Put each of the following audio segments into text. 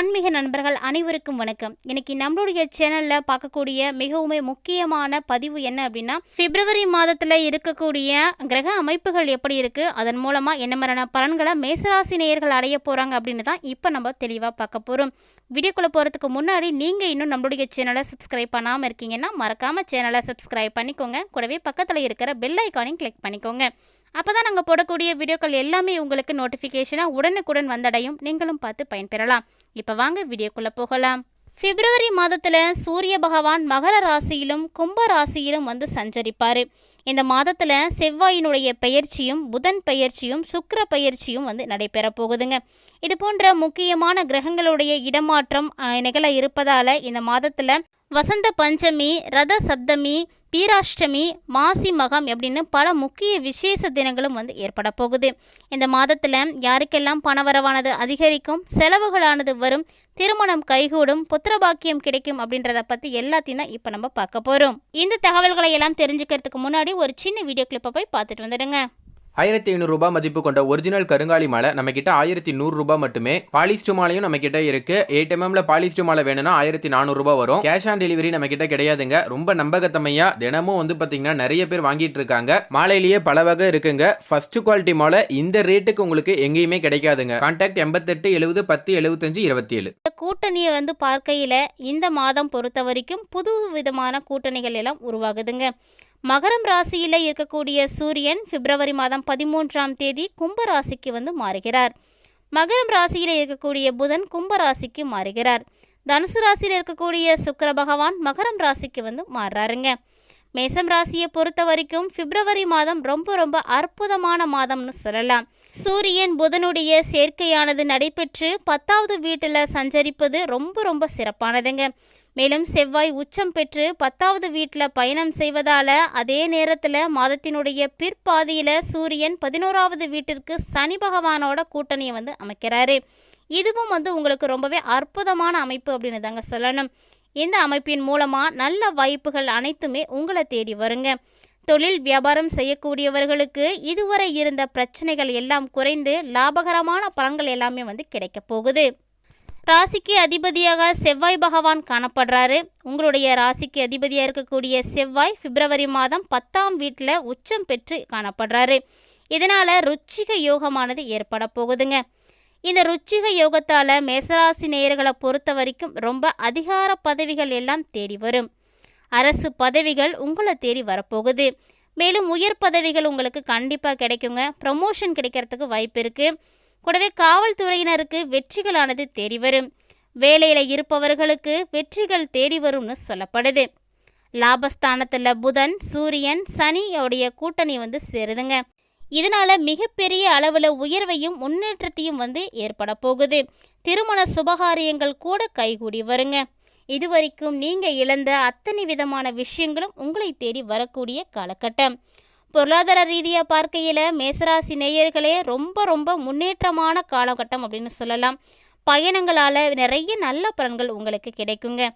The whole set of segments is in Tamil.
ஆன்மீக நண்பர்கள் அனைவருக்கும் வணக்கம். இன்னைக்கு நம்மளுடைய சேனல்ல பார்க்கக்கூடிய மிகவும் முக்கியமான பதிவு என்ன அப்படின்னா பிப்ரவரி மாதத்துல இருக்கக்கூடிய கிரக அமைப்புகள் எப்படி இருக்கு? அதன் மூலமா என்ன மாதிரியான பலன்களை மேசராசி நேயர்கள் அடைய போறாங்க அப்படின்னு தான் இப்போ நம்ம தெளிவாக பார்க்க போறோம். வீடியோக்குள்ள போறதுக்கு முன்னாடி நீங்க இன்னும் நம்மளுடைய சேனலை சப்ஸ்கிரைப் பண்ணாமல் இருக்கீங்கன்னா மறக்காம சேனலை சப்ஸ்கிரைப் பண்ணிக்கோங்க. கூடவே பக்கத்தில் இருக்கிற பெல் ஐக்கானையும் கிளிக் பண்ணிக்கோங்க. அப்போ தான் நாங்கள் போடக்கூடிய வீடியோக்கள் எல்லாமே உங்களுக்கு நோட்டிஃபிகேஷனாக உடனுக்குடன் வந்தடையும். நீங்களும் பார்த்து பயன்பெறலாம். இப்போ வாங்க வீடியோக்குள்ளே போகலாம். பிப்ரவரி மாதத்தில் சூரிய பகவான் மகர ராசியிலும் கும்ப ராசியிலும் வந்து சஞ்சரிப்பார். இந்த மாதத்தில் செவ்வாயினுடைய பெயர்ச்சியும் புதன் பெயர்ச்சியும் சுக்கர பெயர்ச்சியும் வந்து நடைபெற போகுதுங்க. இது போன்ற முக்கியமான கிரகங்களுடைய இடமாற்றம் நிகழ இருப்பதால் இந்த மாதத்தில் வசந்த பஞ்சமி ரத சப்தமி பீராஷ்டமி மாசி மகம் அப்படின்னு பல முக்கிய விசேஷ தினங்களும் வந்து ஏற்பட போகுது. இந்த மாதத்தில் யாருக்கெல்லாம் பணவரவானது அதிகரிக்கும் செலவுகளானது வரும் திருமணம் கைகூடும் புத்திரபாக்கியம் கிடைக்கும் அப்படின்றத பற்றி எல்லாத்தையும் தான் இப்போ நம்ம பார்க்க போகிறோம் இந்த தகவல்களை எல்லாம் தெரிஞ்சுக்கிறதுக்கு முன்னாடி ஒரு சின்ன வீடியோ கிளிப்பை போய் பார்த்துட்டு வந்துடுங்க. ஆயிரத்தி ஐநூறுரூபா மதிப்பு கொண்ட ஒரிஜினல் கருங்காலி மாலை நம்ம கிட்ட ஆயிரத்தி நூறுரூபா மட்டுமே. பாலிஸ்டு மாலையும் நம்ம கிட்ட இருக்கு எயிட் எம்எம்ல பாலிஸ்டு மாலை வேணும்னா ஆயிரத்தி நானூறுரூபா வரும். கேஷ் ஆன் டெலிவரி நம்ம கிட்ட கிடையாதுங்க. ரொம்ப நம்பகத்தமையா தினமும் வந்து பாத்தீங்கன்னா நிறைய பேர் வாங்கிட்டு இருக்காங்க. மாலையிலேயே பல வகை இருக்குங்க. ஃபர்ஸ்ட் குவாலிட்டி மாலை இந்த ரேட்டுக்கு உங்களுக்கு எங்கேயுமே கிடைக்காதுங்க. கான்டாக்ட் எண்பத்தெட்டு எழுபது பத்து எழுபத்தஞ்சு இருபத்தி ஏழு கூட்டணியை வந்து பார்க்கையில் இந்த மாதம் பொறுத்த வரைக்கும் புது விதமான கூட்டணிகள் எல்லாம் உருவாகுதுங்க. மகரம் ராசியில் இருக்கக்கூடிய சூரியன் பிப்ரவரி மாதம் பதிமூன்றாம் தேதி கும்ப ராசிக்கு வந்து மாறுகிறார். மகரம் ராசியில் இருக்கக்கூடிய புதன் கும்ப ராசிக்கு மாறுகிறார். தனுசு ராசியில் இருக்கக்கூடிய சுக்கர பகவான் மகரம் ராசிக்கு வந்து மாறுறாருங்க மேசம் ராசியை பொறுத்த வரைக்கும் பிப்ரவரி மாதம் ரொம்ப ரொம்ப அற்புதமான மாதம்னு சொல்லலாம். சூரியன் புதனுடைய சேர்க்கையானது நடைபெற்று பத்தாவது வீட்டில் சஞ்சரிப்பது ரொம்ப ரொம்ப சிறப்பானதுங்க. மேலும் செவ்வாய் உச்சம் பெற்று பத்தாவது வீட்டில் பயணம் செய்வதால் அதே நேரத்தில் மாதத்தினுடைய பிற்பாதியில் சூரியன் பதினோராவது வீட்டிற்கு சனி பகவானோட கூட்டணியை வந்து அமைக்கிறாரு. இதுவும் வந்து உங்களுக்கு ரொம்பவே அற்புதமான அமைப்பு அப்படின்னு தாங்க சொல்லணும். இந்த அமைப்பின் மூலமாக நல்ல வாய்ப்புகள் அனைத்துமே உங்களை தேடி வருங்க. தொழில் வியாபாரம் செய்யக்கூடியவர்களுக்கு இதுவரை இருந்த பிரச்சனைகள் எல்லாம் குறைந்து லாபகரமான பலன்கள் எல்லாமே வந்து கிடைக்கப் போகுது. ராசிக்கு அதிபதியாக செவ்வாய் பகவான் காணப்படுறாரு. உங்களுடைய ராசிக்கு அதிபதியாக இருக்கக்கூடிய செவ்வாய் பிப்ரவரி மாதம் பத்தாம் வீட்டில் உச்சம் பெற்று காணப்படுறாரு. இதனால் ருச்சிக யோகமானது ஏற்பட போகுதுங்க. இந்த ருச்சிக யோகத்தால் மேசராசி நேயர்களை பொறுத்த வரைக்கும் ரொம்ப அதிகார பதவிகள் எல்லாம் தேடி வரும். அரசு பதவிகள் உங்களை தேடி வரப்போகுது. மேலும் உயர் பதவிகள் உங்களுக்கு கண்டிப்பாக கிடைக்குங்க. ப்ரமோஷன் கிடைக்கிறதுக்கு வாய்ப்பு இருக்குது கூடவே காவல்துறையினருக்கு வெற்றிகளானது தேடி வரும் வேலையில் இருப்பவர்களுக்கு வெற்றிகள் தேடி வரும்னு சொல்லப்படுது. லாபஸ்தானத்தில் புதன் சூரியன் சனியோடைய கூட்டணி வந்து சேருதுங்க. இதனால மிகப்பெரிய அளவில் உயர்வையும் முன்னேற்றத்தையும் வந்து ஏற்பட போகுது. திருமண சுபகாரியங்கள் கூட கைகூடி வருங்க. இதுவரைக்கும் நீங்கள் இழந்த அத்தனை விதமான விஷயங்களும் உங்களை தேடி வரக்கூடிய காலகட்டம். பொருளாதார ரீதியாக பார்க்கையில் மேசராசி நேயர்களே ரொம்ப ரொம்ப முன்னேற்றமான காலகட்டம் அப்படின்னு சொல்லலாம். பயணங்களால் நிறைய நல்ல பலன்கள் உங்களுக்கு கிடைக்குங்க.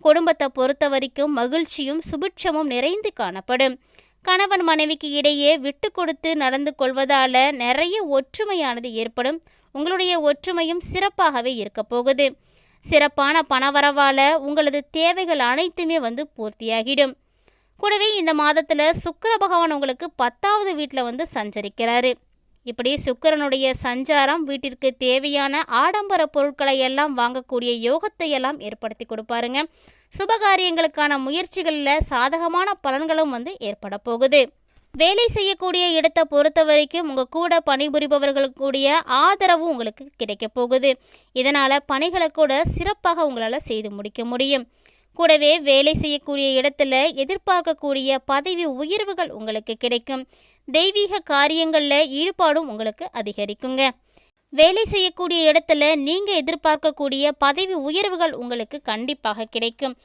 குடும்பத்தை பொறுத்த வரைக்கும் மகிழ்ச்சியும் சுபிட்சமும் நிறைந்து காணப்படும். கணவன் மனைவிக்கு இடையே விட்டு கொடுத்து நடந்து கொள்வதால் நிறைய ஒற்றுமையானது ஏற்படும். உங்களுடைய ஒற்றுமையும் சிறப்பாகவே இருக்க போகுது. சிறப்பான பணவரவால் உங்களது தேவைகள் அனைத்துமே வந்து பூர்த்தியாகிடும். கூடவே இந்த மாதத்தில் சுக்கிர பகவான் உங்களுக்கு பத்தாவது வீட்டில் வந்து சஞ்சரிக்கிறாரு. இப்படி சுக்கரனுடைய சஞ்சாரம் வீட்டிற்கு தேவையான ஆடம்பர பொருட்களை எல்லாம் வாங்கக்கூடிய யோகத்தை எல்லாம் ஏற்படுத்தி கொடுப்பாருங்க. சுபகாரியங்களுக்கான முயற்சிகளில் சாதகமான பலன்களும் வந்து ஏற்பட போகுது. வேலை செய்யக்கூடிய இடத்தை பொறுத்த வரைக்கும் உங்கள் கூட பணிபுரிபவர்களுக்குடைய ஆதரவும் உங்களுக்கு கிடைக்க போகுது. இதனால் பணிகளை கூட சிறப்பாக உங்களால் செய்து முடிக்க முடியும். கூடவே வேலை செய்யக்கூடிய இடத்துல எதிர்பார்க்கக்கூடிய பதவி உயர்வுகள் உங்களுக்கு கிடைக்கும். தெய்வீக காரியங்களில் ஈடுபாடும் உங்களுக்கு அதிகரிக்குங்க. வேலை செய்யக்கூடிய இடத்துல நீங்கள் எதிர்பார்க்கக்கூடிய பதவி உயர்வுகள் உங்களுக்கு கண்டிப்பாக கிடைக்கும்.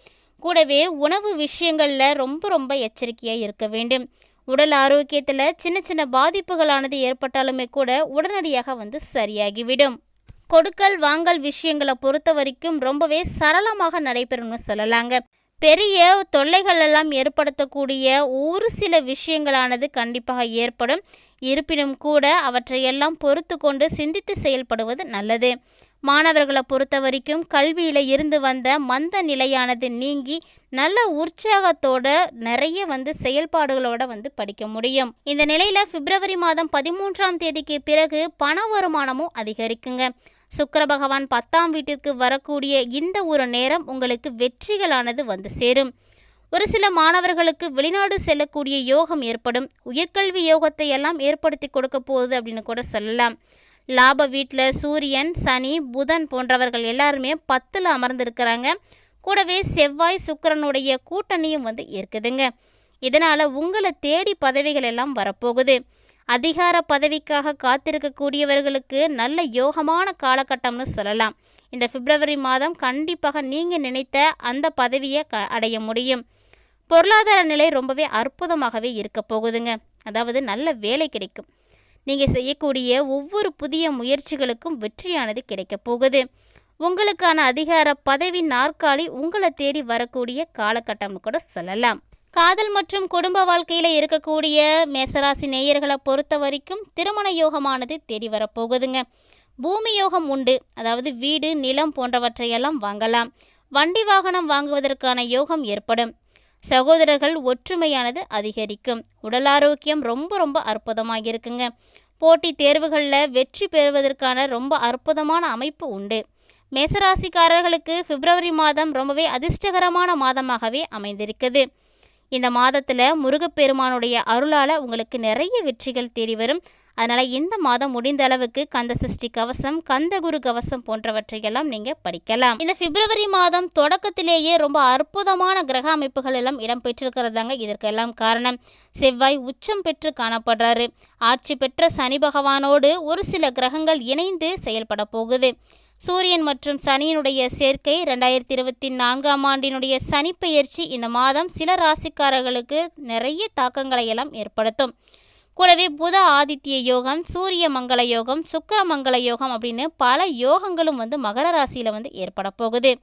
கூடவே உணவு விஷயங்களில் ரொம்ப ரொம்ப எச்சரிக்கையாக இருக்க வேண்டும். உடல் ஆரோக்கியத்தில் சின்ன சின்ன பாதிப்புகளானது ஏற்பட்டாலுமே கூட உடனடியாக வந்து சரியாகிவிடும். கொடுக்கல் வாங்கல் விஷயங்களை பொறுத்த வரைக்கும் ரொம்பவே சரளமாக நடைபெறும்னு சொல்லலாங்க. பெரிய தொல்லைகள் எல்லாம் ஏற்படுத்தக்கூடிய ஒரு சில விஷயங்களானது கண்டிப்பாக ஏற்படும். இருப்பினும் கூட அவற்றையெல்லாம் பொறுத்து கொண்டு சிந்தித்து செயல்படுவது நல்லது. மாணவர்களை பொறுத்த வரைக்கும் கல்வியில் இருந்து வந்த மந்த நிலையானது நீங்கி நல்ல உற்சாகத்தோட நிறைய வந்து செயல்பாடுகளோட வந்து படிக்க முடியும். இந்த நிலையில் பிப்ரவரி மாதம் பதிமூன்றாம் தேதிக்கு பிறகு பண வருமானமும் அதிகரிக்குங்க. சுக்கர பகவான் பத்தாம் வீட்டிற்கு வரக்கூடிய இந்த ஒரு நேரம் உங்களுக்கு வெற்றிகளானது வந்து சேரும். ஒரு சில மாணவர்களுக்கு வெளிநாடு செல்லக்கூடிய யோகம் ஏற்படும். உயர்கல்வி யோகத்தை எல்லாம் ஏற்படுத்தி கொடுக்க போகுது அப்படின்னு கூட சொல்லலாம். லாப வீட்டில் சூரியன் சனி புதன் போன்றவர்கள் எல்லாருமே பத்தில் அமர்ந்திருக்கிறாங்க. கூடவே செவ்வாய் சுக்கிரனுடைய கூட்டணியும் வந்து இருக்குதுங்க. இதனால் உங்களை தேடி பதவிகள் எல்லாம் வரப்போகுது. அதிகார பதவிக்காக காத்திருக்கக்கூடியவர்களுக்கு நல்ல யோகமான காலகட்டம்னு சொல்லலாம். இந்த பிப்ரவரி மாதம் கண்டிப்பாக நீங்கள் நினைத்த அந்த பதவியை க அடைய முடியும். பொருளாதார நிலை ரொம்பவே அற்புதமாகவே இருக்க போகுதுங்க. அதாவது நல்ல வேலை கிடைக்கும். நீங்கள் செய்யக்கூடிய ஒவ்வொரு புதிய முயற்சிகளுக்கும் வெற்றியானது கிடைக்கப் போகுது. உங்களுக்கான அதிகார பதவி நாற்காலி உங்களை தேடி வரக்கூடிய காலகட்டம்னு கூட சொல்லலாம். காதல் மற்றும் குடும்ப வாழ்க்கையில் இருக்கக்கூடிய மேசராசி நேயர்களை பொறுத்த வரைக்கும் திருமண யோகமானது தேடி வரப்போகுதுங்க. பூமி யோகம் உண்டு. அதாவது வீடு நிலம் போன்றவற்றையெல்லாம் வாங்கலாம். வண்டி வாகனம் வாங்குவதற்கான யோகம் ஏற்படும். சகோதரர்கள் ஒற்றுமையானது அதிகரிக்கும். உடல் ஆரோக்கியம் ரொம்ப ரொம்ப அற்புதமாக இருக்குங்க. போட்டித் தேர்வுகளில் வெற்றி பெறுவதற்கான ரொம்ப அற்புதமான அமைப்பு உண்டு. மேசராசிக்காரர்களுக்கு பிப்ரவரி மாதம் ரொம்பவே அதிர்ஷ்டகரமான மாதமாகவே அமைந்திருக்குது. இந்த மாதத்தில் முருகப்பெருமானுடைய அருளால் உங்களுக்கு நிறைய வெற்றிகள் தேடி வரும். அதனால் இந்த மாதம் முடிந்த அளவுக்கு கந்த சஷ்டி கவசம் கந்தகுரு கவசம் போன்றவற்றையெல்லாம் நீங்கள் படிக்கலாம். இந்த பிப்ரவரி மாதம் தொடக்கத்திலேயே ரொம்ப அற்புதமான கிரக அமைப்புகள் எல்லாம் இடம்பெற்றிருக்கிறதாங்க இதற்கெல்லாம் காரணம். செவ்வாய் உச்சம் பெற்று காணப்படுறாரு. ஆட்சி பெற்ற சனி பகவானோடு ஒரு சில கிரகங்கள் இணைந்து செயல்பட போகுது. சூரியன் மற்றும் சனியினுடைய சேர்க்கை ரெண்டாயிரத்தி இருபத்தி நான்காம் ஆண்டினுடைய சனிப்பெயர்ச்சி இந்த மாதம் சில ராசிக்காரர்களுக்கு நிறைய தாக்கங்களை எல்லாம் ஏற்படுத்தும். கூடவே புத ஆதித்ய யோகம் சூரிய மங்கள யோகம் சுக்கர மங்கள யோகம் அப்படின்னு பல யோகங்களும் வந்து மகர ராசியில் வந்து ஏற்பட போகுது.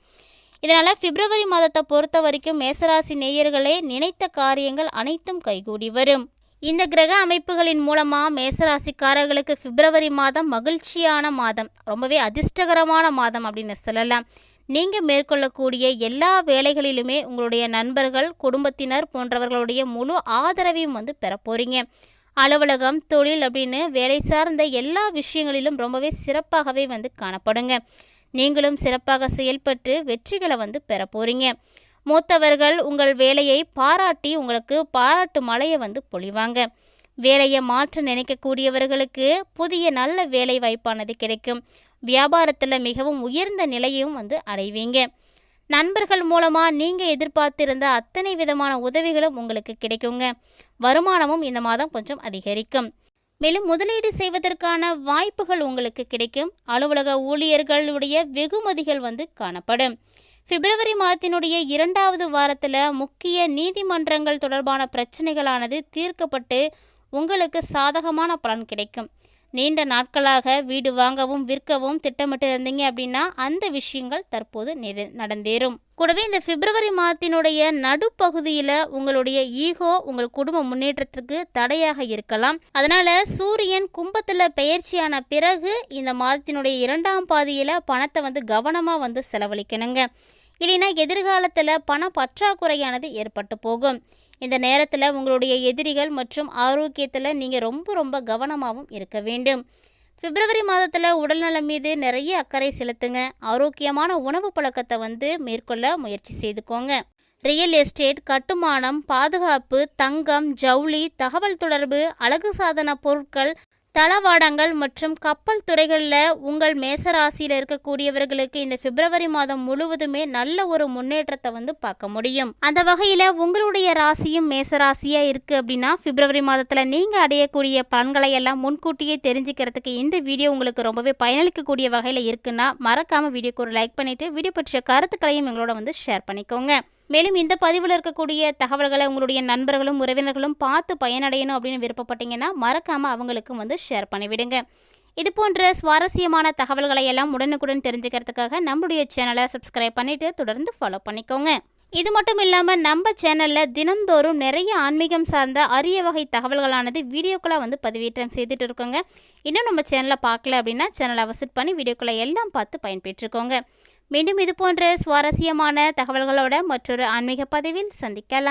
இதனால் பிப்ரவரி மாதத்தை பொறுத்த வரைக்கும் மேசராசி நேயர்களே நினைத்த காரியங்கள் அனைத்தும் கைகூடி வரும். இந்த கிரக அமைப்புகளின் மூலமாக மேசராசிக்காரர்களுக்கு பிப்ரவரி மாதம் மகிழ்ச்சியான மாதம் ரொம்பவே அதிர்ஷ்டகரமான மாதம் அப்படின்னு சொல்லலாம். நீங்கள் மேற்கொள்ளக்கூடிய எல்லா வேலைகளிலுமே உங்களுடைய நண்பர்கள் குடும்பத்தினர் போன்றவர்களுடைய முழு ஆதரவையும் வந்து பெற போகிறீங்க அலுவலகம் தொழில் அப்படின்னு வேலை சார்ந்த எல்லா விஷயங்களிலும் ரொம்பவே சிறப்பாகவே வந்து காணப்படுங்க. நீங்களும் சிறப்பாக செயல்பட்டு வெற்றிகளை வந்து பெற போகிறீங்க மூத்தவர்கள் உங்கள் வேலையை பாராட்டி உங்களுக்கு பாராட்டு மலையை வந்து பொழிவாங்க. வேலையை மாற்ற நினைக்கக்கூடியவர்களுக்கு புதிய நல்ல வேலை வாய்ப்பானது கிடைக்கும். வியாபாரத்தில் மிகவும் உயர்ந்த நிலையும் வந்து அடைவீங்க. நண்பர்கள் மூலமாக நீங்கள் எதிர்பார்த்திருந்த அத்தனை விதமான உதவிகளும் உங்களுக்கு கிடைக்குங்க. வருமானமும் இந்த மாதம் கொஞ்சம் அதிகரிக்கும். மேலும் முதலீடு செய்வதற்கான வாய்ப்புகள் உங்களுக்கு கிடைக்கும். அலுவலக ஊழியர்களுடைய வெகுமதிகள் வந்து காணப்படும். பிப்ரவரி மாதத்தினுடைய இரண்டாவது வாரத்தில் முக்கிய நீதிமன்றங்கள் தொடர்பான பிரச்சனைகளானது தீர்க்கப்பட்டு உங்களுக்கு சாதகமான பலன் கிடைக்கும். நீண்ட நாட்களாக வீடு வாங்கவும் விற்கவும் திட்டமிட்டு இருந்தீங்க அப்படின்னா அந்த விஷயங்கள் தற்போது நடந்தேறும். கூடவே இந்த பிப்ரவரி மாதத்தினுடைய நடுப்பகுதியில் உங்களுடைய ஈகோ உங்கள் குடும்ப முன்னேற்றத்திற்கு தடையாக இருக்கலாம். அதனால சூரியன் கும்பத்தில் பயிற்சியான பிறகு இந்த மாதத்தினுடைய இரண்டாம் பாதியில் பணத்தை வந்து கவனமாக வந்து செலவழிக்கணுங்க. இல்லைன்னா எதிர்காலத்தில் பண பற்றாக்குறையானது ஏற்பட்டு போகும். இந்த நேரத்தில் உங்களுடைய எதிரிகள் மற்றும் ஆரோக்கியத்தில் நீங்கள் ரொம்ப ரொம்ப கவனமாகவும் இருக்க வேண்டும். பிப்ரவரி மாதத்தில் உடல்நலம் மீது நிறைய அக்கறை செலுத்துங்க. ஆரோக்கியமான உணவு பழக்கத்தை வந்து மேற்கொள்ள முயற்சி செய்துக்கோங்க. ரியல் எஸ்டேட் கட்டுமானம் பாதுகாப்பு தங்கம் ஜவுளி தகவல் தொடர்பு அழகு சாதன பொருட்கள் தளவாடங்கள் மற்றும் கப்பல் துறைகளில் உங்கள் மேசராசியில் இருக்கக்கூடியவர்களுக்கு இந்த பிப்ரவரி மாதம் முழுவதுமே நல்ல ஒரு முன்னேற்றத்தை வந்து பார்க்க முடியும். அந்த வகையில் உங்களுடைய ராசியும் மேசராசியாக இருக்குது அப்படின்னா பிப்ரவரி மாதத்தில் நீங்கள் அடையக்கூடிய பலன்களை எல்லாம் முன்கூட்டியே தெரிஞ்சுக்கிறதுக்கு இந்த வீடியோ உங்களுக்கு ரொம்பவே பயனளிக்கக்கூடிய வகையில் இருக்குன்னா மறக்காமல் வீடியோக்கு ஒரு லைக் பண்ணிவிட்டு வீடியோ பற்றிய கருத்துக்களையும் எங்களோட வந்து ஷேர் பண்ணிக்கோங்க. மேலும் இந்த பதிவில் இருக்கக்கூடிய தகவல்களை உங்களுடைய நண்பர்களும் உறவினர்களும் பார்த்து பயனடையணும் அப்படின்னு விருப்பப்பட்டீங்கன்னா மறக்காமல் அவங்களுக்கும் வந்து ஷேர் பண்ணிவிடுங்க. இது போன்ற சுவாரஸ்யமான தகவல்களை எல்லாம் உடனுக்குடன் தெரிஞ்சுக்கிறதுக்காக நம்முடைய சேனலை சப்ஸ்கிரைப் பண்ணிவிட்டு தொடர்ந்து ஃபாலோ பண்ணிக்கோங்க. இது மட்டும் இல்லாமல் நம்ம சேனலில் தினம்தோறும் நிறைய ஆன்மீகம் சார்ந்த அரிய வகை தகவல்களானது வீடியோக்களாக வந்து பதிவேற்றம் செய்துட்டு இருக்கோங்க. இன்னும் நம்ம சேனலை பார்க்கல அப்படின்னா சேனலை விசிட் பண்ணி வீடியோக்களை எல்லாம் பார்த்து பயன்பெற்றுக்கோங்க. மீண்டும் இது போன்ற சுவாரஸ்யமான தகவல்களோட மற்றொரு ஆன்மீக பதிவில் சந்திக்கலாம்.